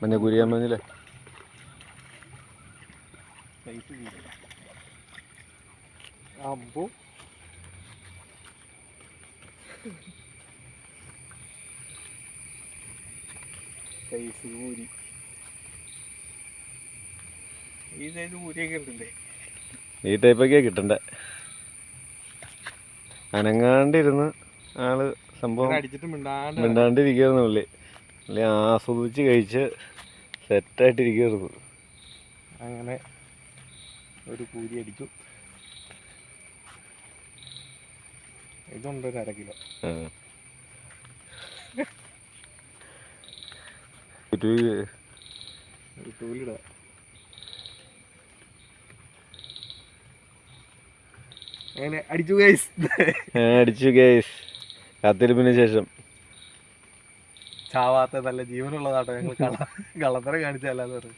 മഞ്ഞ കുരിയാൻ മഞ്ഞില്ലേ അമ്പോ. സൈസ് കൂരി ഈ സൈസ് കൂരിയൊക്കെ ഉണ്ടല്ലേ ഈ ടൈപ്പൊക്കെയാ കിട്ടണ്ടേ? അനങ്ങാണ്ടിരുന്ന് ആൾ സംഭവം അടിച്ചിട്ട് മിണ്ടാണ്ട് മിണ്ടാണ്ടിരിക്കുകയായിരുന്നു പുള്ളി. പുള്ളി ആസ്വദിച്ച് കഴിച്ച് സെറ്റായിട്ടിരിക്കരുത് അങ്ങനെ ഒരു പൂരി അടിച്ചു. ഇതുണ്ട് ഒരു അര കിലോ അങ്ങനെ അടിച്ചു ഗൈസ് അടിച്ചു കേസ് കാത്തിരിപ്പിന് ശേഷം. ചാവാത്ത നല്ല ജീവനുള്ളതാട്ടോ ഞങ്ങൾ കള്ള കള്ളത്തരം കാണിച്ചല്ലാന്ന് പറഞ്ഞു.